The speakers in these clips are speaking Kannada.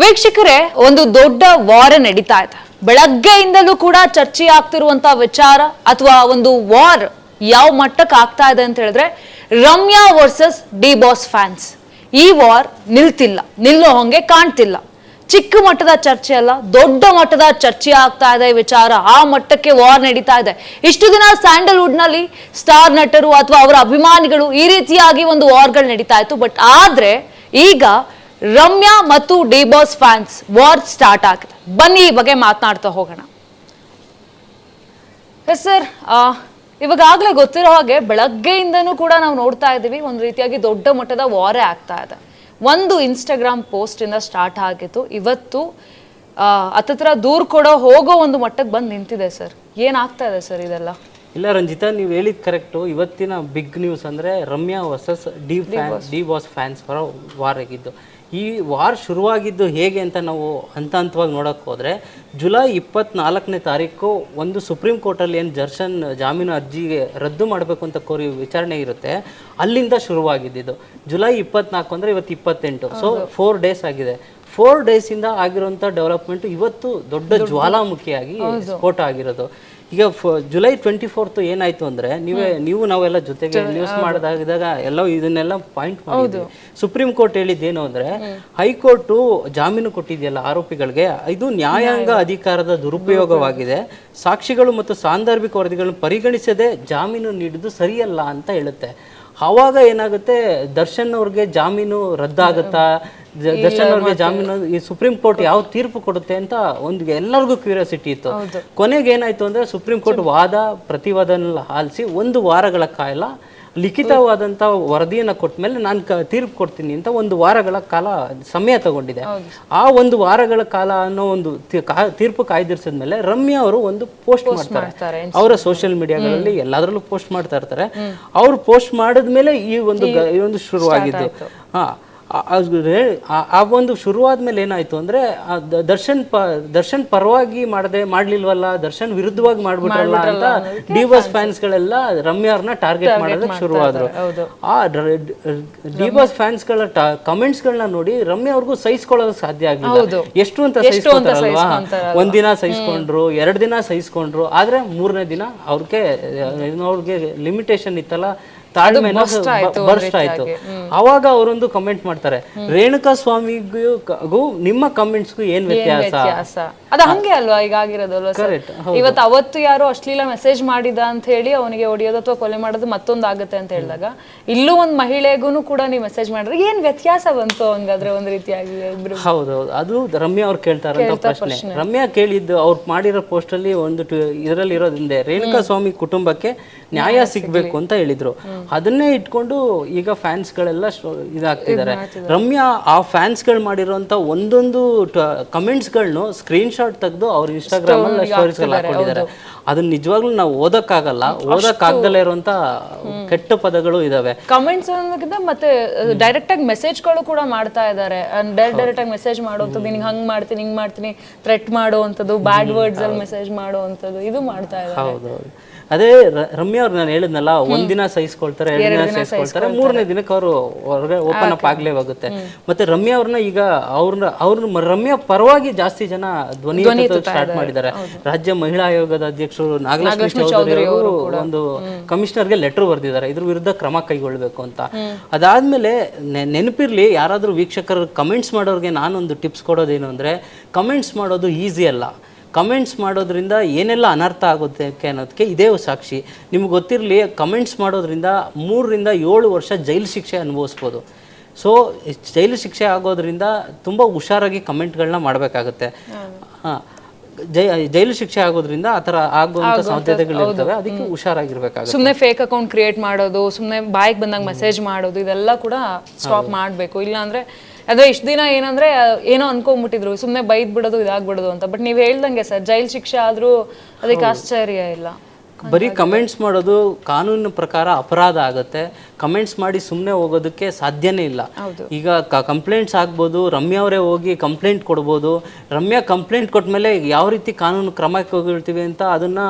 ವೀಕ್ಷಕರೇ, ಒಂದು ದೊಡ್ಡ ವಾರ ನಡೀತಾ ಇದೆ. ಬೆಳಗ್ಗೆಯಿಂದಲೂ ಕೂಡ ಚರ್ಚೆ ಆಗ್ತಿರುವಂತ ವಿಚಾರ ಅಥವಾ ಒಂದು ವಾರ್ ಯಾವ ಮಟ್ಟಕ್ಕೆ ಆಗ್ತಾ ಇದೆ ಅಂತ ಹೇಳಿದ್ರೆ, Ramya versus D boss fans ಈ ವಾರ್ ನಿಲ್ತಿಲ್ಲ, ನಿಲ್ಲೋ ಹಂಗೆ ಕಾಣ್ತಿಲ್ಲ. ಚಿಕ್ಕ ಮಟ್ಟದ ಚರ್ಚೆ ಅಲ್ಲ, ದೊಡ್ಡ ಮಟ್ಟದ ಚರ್ಚೆ ಆಗ್ತಾ ಇದೆ ವಿಚಾರ. ಆ ಮಟ್ಟಕ್ಕೆ ವಾರ್ ನಡೀತಾ ಇದೆ. ಇಷ್ಟು ದಿನ ಸ್ಯಾಂಡಲ್ವುಡ್ನಲ್ಲಿ ಸ್ಟಾರ್ ನಟರು ಅಥವಾ ಅವರ ಅಭಿಮಾನಿಗಳು ಈ ರೀತಿಯಾಗಿ ಒಂದು ವಾರ್ಗಳು ನಡೀತಾ ಇತ್ತು. ಬಟ್ ಆದ್ರೆ, ಈಗ ರಮ್ಯಾ ಮತ್ತು D boss fans war start ಆಗಿದೆ. ಬನ್ನಿ ಈ ಬಗ್ಗೆ ಮಾತನಾಡ್ತಾ ಹೋಗೋಣ. ಸರ್ ಇವಾಗಲೇ ಗೊತ್ತಿರೋ ಹಾಗೆ ಬೆಳಗ್ಗೆಯಿಂದನೂ ಕೂಡ ನಾವು ನೋಡ್ತಾ ಇದ್ದೀವಿ ಒಂದು ರೀತಿಯಾಗಿ ದೊಡ್ಡ ಮಟ್ಟದ ವಾರೇ ಆಗ್ತಾ ಇದೆ. ಒಂದು ಇನ್ಸ್ಟಾಗ್ರಾಮ್ ಪೋಸ್ಟಿಂದ ಸ್ಟಾರ್ಟ್ ಆಗಿತ್ತು ಇವತ್ತು ಹತ್ತತ್ರ ದೂರ ಕೊಡೋ ಹೋಗೋ ಒಂದು ಮಟ್ಟಕ್ಕೆ ಬಂದು ನಿಂತಿದೆ ಸರ್ ಏನಾಗ್ತಾ ಇದೆ ಸರ್ ಇದೆಲ್ಲ? ಇಲ್ಲ ರಂಜಿತಾ ನೀವು ಹೇಳಿದ ಕರೆಕ್ಟು ಇವತ್ತಿನ ಬಿಗ್ ನ್ಯೂಸ್ ಅಂದರೆ Ramya versus D fan D boss fans ಪರ ವಾರ್ ಆಗಿದ್ದು. ಈ ವಾರ್ ಶುರುವಾಗಿದ್ದು ಹೇಗೆ ಅಂತ ನಾವು ಹಂತ ಹಂತವಾಗಿ ನೋಡೋಕೆ ಹೋದರೆ ಜುಲೈ ಇಪ್ಪತ್ತ್ನಾಲ್ಕನೇ ತಾರೀಕು ಒಂದು ಸುಪ್ರೀಂ ಕೋರ್ಟಲ್ಲಿ ಏನು ಜರ್ಷನ್ ಜಾಮೀನು ಅರ್ಜಿಗೆ ರದ್ದು ಮಾಡಬೇಕು ಅಂತ ಕೋರಿ ವಿಚಾರಣೆ ಇರುತ್ತೆ ಅಲ್ಲಿಂದ ಶುರುವಾಗಿದ್ದಿದ್ದು. ಜುಲೈ ಇಪ್ಪತ್ನಾಲ್ಕು ಅಂದರೆ ಇವತ್ತು ಇಪ್ಪತ್ತೆಂಟು. ಸೊ ಫೋರ್ ಡೇಸ್ ಆಗಿದೆ. ಫೋರ್ ಡೇಸಿಂದ ಆಗಿರುವಂಥ ಡೆವಲಪ್ಮೆಂಟ್ ಇವತ್ತು ದೊಡ್ಡ ಜ್ವಾಲಾಮುಖಿಯಾಗಿ ಸ್ಫೋಟ ಆಗಿರೋದು. ಈಗ ಜುಲೈ ಟ್ವೆಂಟಿ ಫೋರ್ತ್ ಏನಾಯ್ತು ಅಂದ್ರೆ ನೀವೇ ನೀವು ನಾವೆಲ್ಲ ಜೊತೆಗೆ ನ್ಯೂಸ್ ಮಾಡಿದಾಗ ಎಲ್ಲ ಇದನ್ನೆಲ್ಲ ಪಾಯಿಂಟ್ ಮಾಡಿದ್ವಿ. ಸುಪ್ರೀಂ ಕೋರ್ಟ್ ಹೇಳಿದ್ದೇನು ಅಂದ್ರೆ ಹೈಕೋರ್ಟು ಜಾಮೀನು ಕೊಟ್ಟಿದೆಯಲ್ಲ ಆರೋಪಿಗಳಿಗೆ ಇದು ನ್ಯಾಯಾಂಗ. ಅಧಿಕಾರದ ದುರುಪಯೋಗವಾಗಿದೆ. ಸಾಕ್ಷಿಗಳು ಮತ್ತು ಸಾಂದರ್ಭಿಕ ವರದಿಗಳನ್ನು ಪರಿಗಣಿಸದೆ ಜಾಮೀನು ನೀಡಿದ್ದು ಸರಿಯಲ್ಲ ಅಂತ ಹೇಳುತ್ತೆ. ಆವಾಗ ಏನಾಗುತ್ತೆ ದರ್ಶನ್ ಅವ್ರಿಗೆ ಜಾಮೀನು ರದ್ದಾಗುತ್ತಾ? ದರ್ಶನ್ ಅವ್ರಿಗೆ ಜಾಮೀನು ಈ ಸುಪ್ರೀಂ ಕೋರ್ಟ್ ಯಾವ ತೀರ್ಪು ಕೊಡುತ್ತೆ ಅಂತ ಒಂದು ಎಲ್ಲರಿಗೂ ಕ್ಯೂರಿಯಾಸಿಟಿ ಇತ್ತು. ಕೊನೆಗೆ ಏನಾಯ್ತು ಅಂದ್ರೆ ಸುಪ್ರೀಂ ಕೋರ್ಟ್ ವಾದ ಪ್ರತಿವಾದನೆಲ್ಲ ಆಲಿಸಿ ಒಂದು ವಾರಗಳ ಕಾಲ ಲಿಖಿತವಾದಂಥ ವರದಿಯನ್ನು ಕೊಟ್ಟ ಮೇಲೆ ನಾನು ಕ ತೀರ್ಪು ಕೊಡ್ತೀನಿ ಅಂತ ಒಂದು ವಾರಗಳ ಕಾಲ ಸಮಯ ತಗೊಂಡಿದೆ. ಆ ಒಂದು ವಾರಗಳ ಕಾಲ ಅನ್ನೋ ಒಂದು ತೀರ್ಪು ಕಾಯ್ದಿರಿಸಿದ ಮೇಲೆ ರಮ್ಯಾ ಅವರು ಒಂದು ಪೋಸ್ಟ್ ಮಾಡ್ತಾರೆ. ಅವರ ಸೋಷಿಯಲ್ ಮೀಡಿಯಾಗಳಲ್ಲಿ ಎಲ್ಲದರಲ್ಲೂ ಪೋಸ್ಟ್ ಮಾಡ್ತಾ ಇರ್ತಾರೆ. ಅವ್ರು ಪೋಸ್ಟ್ ಮಾಡಿದ್ಮೇಲೆ ಈ ಒಂದು ಈ ಒಂದು ಶುರುವಾಗಿದ್ದು. ಹಾ. ಆ- ಒಂದು ಒಂದು ಶುರುವಾದ್ಮೇಲೆ ಏನಾಯ್ತು ಅಂದ್ರೆ ದರ್ಶನ್ ಪ ದರ್ಶನ್ ಪರವಾಗಿ ಮಾಡದೆ ಮಾಡ್ಲಿಲ್ವಲ್ಲ ದರ್ಶನ್ ವಿರುದ್ಧವಾಗಿ ಮಾಡ್ಬಿಟ್ಟಲ್ಲ ಅಂತ ಡಿಬಾಸ್ ಫ್ಯಾನ್ಸ್ ಗಳೆಲ್ಲ ರಮ್ಯಾರ್ನ ಟಾರ್ಗೆಟ್ ಮಾಡೋದಕ್ಕೆ ಶುರುವಾದ್ರು. ಆ ಫ್ಯಾನ್ಸ್ಗಳ ಕಮೆಂಟ್ಸ್ ಗಳನ್ನ ನೋಡಿ ರಮ್ಯಾ ಅವ್ರಿಗೂ ಸಹಿಸ್ಕೊಳ್ಳೋದಕ್ಕೆ ಸಾಧ್ಯ ಆಗಿಲ್ಲ ಎಷ್ಟು ಅಂತ ಸಹಿಸ್ಕೊಂತಾರಲ್ವಾ? ಒಂದಿನ ಸಹಿಸ್ಕೊಂಡ್ರು ಎರಡ್ ದಿನ ಸಹಿಸ್ಕೊಂಡ್ರು ಆದ್ರೆ ಮೂರನೇ ದಿನ ಅವ್ರಿಗೆ ಅವ್ರಿಗೆ ಲಿಮಿಟೇಷನ್ ಇತ್ತಲ್ಲ ತಾಳ್ಮೆ ಬರ್ಸ್ಟ್ ಆಯ್ತು. ಅವಾಗ ಅವರೊಂದು ಕಮೆಂಟ್ ಮಾಡ್ತಾರೆ ರೇಣುಕಾ ಸ್ವಾಮಿಗೂ ನಿಮ್ಮ ಕಮೆಂಟ್ಸ್ಗೂ ಏನ್ ವ್ಯತ್ಯಾಸ? ಅದು ಹಂಗೆ ಅಲ್ವಾ ಈಗ ಆಗಿರೋದಲ್ವಾ ಇವತ್ತು ಅವತ್ತು ಯಾರು ಅಶ್ಲೀಲ ಮೆಸೇಜ್ ಮಾಡಿದ ಅಂತ ಹೇಳಿ ಅವನಿಗೆ ಹೊಡಿಯೋದು ಅಥವಾ ಕೊಲೆ ಮಾಡೋದು ಮತ್ತೊಂದು ಆಗುತ್ತೆ ಅಂತ ಹೇಳಿದಾಗ ಇಲ್ಲೂ ಒಂದು ಮಹಿಳೆಗೂ ಕೂಡ ನೀವು ಮೆಸೇಜ್ ಮಾಡಿದ್ರೆ ಏನ್ ವ್ಯತ್ಯಾಸ ಬಂತು ಹಂಗಾದ್ರೆ ಒಂದ್ ರೀತಿಯಾಗಿ ಹೌದೌದು ಅದು ರಮ್ಯಾ ಅವ್ರು ಕೇಳ್ತಾರೆ ಪ್ರಶ್ನೆ. ರಮ್ಯಾ ಕೇಳಿದ್ದು ಅವ್ರು ಮಾಡಿರೋ ಪೋಸ್ಟ್ ಅಲ್ಲಿ ಒಂದು ಇದರಲ್ಲಿ ಇರೋದ್ರಿಂದ ರೇಣುಕಾ ಸ್ವಾಮಿ ಕುಟುಂಬಕ್ಕೆ ನ್ಯಾಯ ಸಿಗ್ಬೇಕು ಅಂತ ಹೇಳಿದ್ರು. ಅದನ್ನೇ ಇಟ್ಕೊಂಡು ಈಗ ಫ್ಯಾನ್ಸ್ ಗಳೆಲ್ಲ ಶ್- ಇದಾಗ್ತಿದ್ದಾರೆ. ರಮ್ಯಾ ಆ ಫ್ಯಾನ್ಸ್ಗಳು ಮಾಡಿರುವಂತ ಒಂದೊಂದು ಕಮೆಂಟ್ಸ್ ಗಳನ್ನ ಸ್ಕ್ರೀನ್ ಶಾಟ್ ತೆಗೆದು ಅವ್ರ ಇನ್ಸ್ಟಾಗ್ರಾಮ್ ಅಲ್ಲಿ ಸ್ಟೋರೀಸ್ ಎಲ್ಲ ಹಾಕೊಂಡಿದ್ದಾರೆ. ಅದನ್ನ ನಿಜವಾಗ್ಲೂ ನಾವು ಓದಕ್ಕಾಗಲ್ಲ. ಓದಕ್ಕಾಗ್ದಲೇ ಇರುವಂತ ಕೆಟ್ಟ ಪದಗಳು ಇದಾವೆ. ಕಮೆಂಟ್ಸ್ ಮತ್ತೆ ಡೈರೆಕ್ಟ್ ಆಗಿ ಮೆಸೇಜ್ಗಳು ಕೂಡ ಮಾಡ್ತಾ ಇದ್ದಾರೆ. ಡೈರೆಕ್ಟ್ ಡೈರೆಕ್ಟ್ ಆಗಿ ಮೆಸೇಜ್ ಮಾಡುವಂಥದ್ದು ನಿನ್ಗೆ ಹಂಗ್ ಮಾಡ್ತೀನಿ ಹಿಂಗ್ ಮಾಡ್ತೀನಿ ಥ್ರೆಟ್ ಮಾಡುವಂಥದ್ದು ಬ್ಯಾಡ್ ವರ್ಡ್ಸ್ ಅಲ್ಲಿ ಮೆಸೇಜ್ ಮಾಡುವಂಥದ್ದು ಇದು ಮಾಡ್ತಾ ಇದ್ದಾರೆ. ಅದೇ ರಮ್ಯಾ ಅವ್ರು ನಾನು ಹೇಳಿದ್ನಲ್ಲ ಒಂದಿನ ಸಹಿಸ್ಕೊಳ್ತಾರೆ ಎರಡು ದಿನ ಸಹಿಸ್ಕೊಳ್ತಾರೆ ಮೂರನೇ ದಿನಕ್ಕೆ ಅವರು ಹೊರಗೆ ಓಪನ್ ಅಪ್ ಆಗ್ಲೇ ಹೋಗುತ್ತೆ ಮತ್ತೆ ರಮ್ಯಾ ಅವ್ರನ್ನ ಈಗ ಅವ್ರನ್ನ ಅವ್ರನ್ನ ರಮ್ಯಾ ಪರವಾಗಿ ಜಾಸ್ತಿ ಜನ ಧ್ವನಿ ಸ್ಟಾರ್ಟ್ ಮಾಡಿದ್ದಾರೆ. ರಾಜ್ಯ ಮಹಿಳಾ ಆಯೋಗದ ಅಧ್ಯಕ್ಷರು ನಾಗಲಕ್ಷ್ಮಿ ಚೌಧರಿ ಅವರು ಒಂದು ಕಮಿಷನರ್ಗೆ ಲೆಟರ್ ಬರೆದಿದ್ದಾರೆ. ಇದ್ರ ವಿರುದ್ಧ ಕ್ರಮ ಕೈಗೊಳ್ಬೇಕು ಅಂತ. ಅದಾದ್ಮೇಲೆ ನೆನಪಿರ್ಲಿ ಯಾರಾದ್ರೂ ವೀಕ್ಷಕರು ಕಮೆಂಟ್ಸ್ ಮಾಡೋರಿಗೆ ನಾನೊಂದು ಟಿಪ್ಸ್ ಕೊಡೋದೇನು ಅಂದ್ರೆ ಕಮೆಂಟ್ಸ್ ಮಾಡೋದು ಈಸಿ ಅಲ್ಲ. ಕಮೆಂಟ್ಸ್ ಮಾಡೋದ್ರಿಂದ ಏನೆಲ್ಲ ಅನರ್ಥ ಆಗುತ್ತೆ ಅನ್ನೋದಕ್ಕೆ ಇದೇ ಸಾಕ್ಷಿ. ನಿಮ್ಗೆ ಗೊತ್ತಿರಲಿ ಕಮೆಂಟ್ಸ್ ಮಾಡೋದ್ರಿಂದ ಮೂರರಿಂದ ಏಳು ವರ್ಷ ಜೈಲು ಶಿಕ್ಷೆ ಅನುಭವಿಸ್ಬೋದು. ಸೊ ಜೈಲು ಶಿಕ್ಷೆ ಆಗೋದ್ರಿಂದ ತುಂಬ ಹುಷಾರಾಗಿ ಕಮೆಂಟ್ಗಳನ್ನ ಮಾಡಬೇಕಾಗುತ್ತೆ. ಹಾಂ ಜೈ ಜೈಲು ಶಿಕ್ಷೆ ಆಗೋದ್ರಿಂದ ಆ ಥರ ಆಗುವಂಥ ಸಾಧ್ಯತೆಗಳಿರ್ತವೆ. ಅದಕ್ಕೆ ಹುಷಾರಾಗಿರ್ಬೇಕಾಗುತ್ತೆ. ಸುಮ್ಮನೆ ಫೇಕ್ ಅಕೌಂಟ್ ಕ್ರಿಯೇಟ್ ಮಾಡೋದು ಸುಮ್ಮನೆ ಬಾಯಿಗೆ ಬಂದಾಗ ಮೆಸೇಜ್ ಮಾಡೋದು ಇದೆಲ್ಲ ಕೂಡ ಸ್ಟಾಪ್ ಮಾಡಬೇಕು. ಇಲ್ಲಾಂದ್ರೆ ಅದೇ ಇಷ್ಟು ದಿನ ಏನಂದ್ರೆ ಏನೋ ಅನ್ಕೊಂಡ್ಬಿಟ್ಟಿದ್ರು ಸುಮ್ನೆ ಬೈದ್ ಬಿಡೋದು ಇದಾಗ್ಬಿಡೋದು ಅಂತ. ಬಟ್ ನೀವ್ ಹೇಳ್ದಂಗೆ ಸರ್ ಜೈಲ್ ಶಿಕ್ಷೆ ಆದ್ರೂ ಅದಕ್ಕೆ ಆಶ್ಚರ್ಯ ಇಲ್ಲ. ಬರೀ ಕಮೆಂಟ್ಸ್ ಮಾಡೋದು ಕಾನೂನಿನ ಪ್ರಕಾರ ಅಪರಾಧ ಆಗುತ್ತೆ. ಕಮೆಂಟ್ಸ್ ಮಾಡಿ ಸುಮ್ಮನೆ ಹೋಗೋದಕ್ಕೆ ಸಾಧ್ಯನೇ ಇಲ್ಲ. ಈಗ ಕಂಪ್ಲೇಂಟ್ಸ್ ಆಗ್ಬೋದು ರಮ್ಯಾ ಅವರೇ ಹೋಗಿ ಕಂಪ್ಲೇಂಟ್ ಕೊಡ್ಬೋದು. ರಮ್ಯಾ ಕಂಪ್ಲೇಂಟ್ ಕೊಟ್ಮೇಲೆ ಯಾವ ರೀತಿ ಕಾನೂನು ಕ್ರಮಕ್ಕೆ ಹೋಗಿರ್ತೀವಿ ಅಂತ ಅದನ್ನು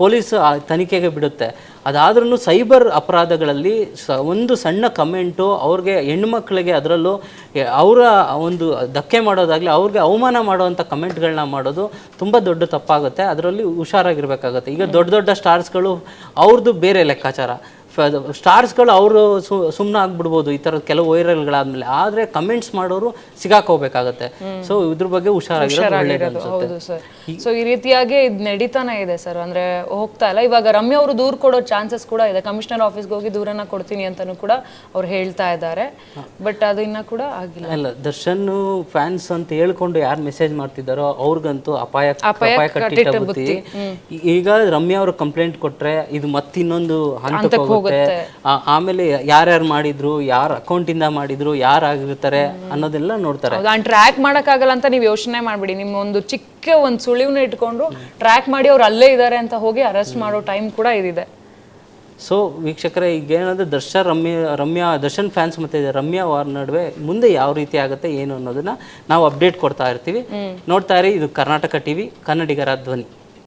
ಪೊಲೀಸ್ ತನಿಖೆಗೆ ಬಿಡುತ್ತೆ. ಅದಾದ್ರೂ ಸೈಬರ್ ಅಪರಾಧಗಳಲ್ಲಿ ಸ ಒಂದು ಸಣ್ಣ ಕಮೆಂಟು ಅವ್ರಿಗೆ ಹೆಣ್ಮಕ್ಳಿಗೆ ಅದರಲ್ಲೂ ಅವರ ಒಂದು ಧಕ್ಕೆ ಮಾಡೋದಾಗಲಿ ಅವ್ರಿಗೆ ಅವಮಾನ ಮಾಡುವಂಥ ಕಮೆಂಟ್ಗಳನ್ನ ಮಾಡೋದು ತುಂಬ ದೊಡ್ಡ ತಪ್ಪಾಗುತ್ತೆ. ಅದರಲ್ಲಿ ಹುಷಾರಾಗಿರ್ಬೇಕಾಗುತ್ತೆ. ಈಗ ದೊಡ್ಡ ದೊಡ್ಡ ಸ್ಟಾರ್ಸ್ಗಳು ಅವ್ರದ್ದು ಬೇರೆ ಲೆಕ್ಕಾಚಾರ. ಸ್ಟಾರ್ಸ್ಗಳು ಅವರು ಸುಮ್ಮನೆ ಆಗ್ಬಿಡ್ಬೋದು ಈ ಥರದ ಕೆಲವು ವೈರಲ್ಗಳಾದ್ಮೇಲೆ. ಆದರೆ ಕಮೆಂಟ್ಸ್ ಮಾಡೋರು ಸಿಗಾಕೋಬೇಕಾಗತ್ತೆ ಸೊ ಇದ್ರ ಬಗ್ಗೆ ಹುಷಾರಾಗಿರೋದು ಹೌದು ಸರ್. ಸೊ ಈ ರೀತಿಯಾಗಿ ಇದು ನಡೀತಾನೆ ಇದೆ ಸರ್. ಅಂದ್ರೆ ಹೋಗ್ತಾ ಇಲ್ಲ. ಇವಾಗ ರಮ್ಯ ಅವರು ದೂರ ಕೊಡೋ ಚಾನ್ಸಸ್ ಕೂಡ ಇದೆ. ಕಮಿಷನರ್ ಆಫೀಸ್ಗೆ ಹೋಗಿ ದೂರನ್ನ ಕೊಡ್ತೀನಿ ಅಂತಾನು ಕೂಡ ಅವ್ರು ಹೇಳ್ತಾ ಇದ್ದಾರೆ. ಬಟ್ ಅದು ಇನ್ನ ಕೂಡ ಆಗಿಲ್ಲ. ಅಲ್ಲ ದರ್ಶನ್ ಫ್ಯಾನ್ಸ್ ಅಂತ ಹೇಳ್ಕೊಂಡು ಯಾರು ಮೆಸೇಜ್ ಮಾಡ್ತಿದ್ದಾರೋ ಅವ್ರಿಗಂತೂ ಅಪಾಯ ಅಪಾಯ ಈ- ಈಗ ರಮ್ಯ ಅವರು ಕಂಪ್ಲೇಂಟ್ ಕೊಟ್ರೆ ಇದು ಮತ್ತಿನ್ನೊಂದು ಹಂತಕ್ಕೆ ಹೋಗುತ್ತೆ. ಆ- ಆಮೇಲೆ ಯಾರ್ಯಾರು ಮಾಡಿದ್ರು ಯಾರ ಅಕೌಂಟ್ ಇಂದ ಮಾಡಿದ್ರು ಯಾರು ಆಗಿರ್ತಾರೆ ಅನ್ನೋದೆಲ್ಲ ನೋಡ್ತಾರೆ. ಟ್ರ್ಯಾಕ್ ಟ್ರ್ಯಾಕ್ ಆಗಲ್ಲ ಅಂತ ನೀವು ಯೋಚನೆ ಮಾಡ್ಬಿಡಿ. ನಿಮ್ಮ ಒಂದು ಚಿಕ್ಕ ಒಂದು ಸುಳಿವನ್ನ ಇಟ್ಕೊಂಡು ಟ್ರ್ಯಾಕ್ ಮಾಡಿ ಅವ್ರು ಅಲ್ಲೇ ಇದ್ದಾರೆ ಅಂತ ಹೋಗಿ ಅರೆಸ್ಟ್ ಮಾಡೋ ಟೈಮ್ ಕೂಡ ಇದಿದೆ. ಸೊ ವೀಕ್ಷಕರೇ ಈಗ ಏನಂದ್ರೆ ದರ್ಶನ್ ರಮ್ಯ ರಮ್ಯಾ ದರ್ಶನ್ ಫ್ಯಾನ್ಸ್ ಮತ್ತೆ ರಮ್ಯಾ ವಾರ್ ನಡುವೆ ಮುಂದೆ ಯಾವ ರೀತಿ ಆಗುತ್ತೆ ಏನು ಅನ್ನೋದನ್ನ ನಾವು ಅಪ್ಡೇಟ್ ಕೊಡ್ತಾ ಇರ್ತೀವಿ. ನೋಡ್ತಾ ಇರಿ ಇದು ಕರ್ನಾಟಕ ಟಿವಿ ಕನ್ನಡಿಗರ ಧ್ವನಿ.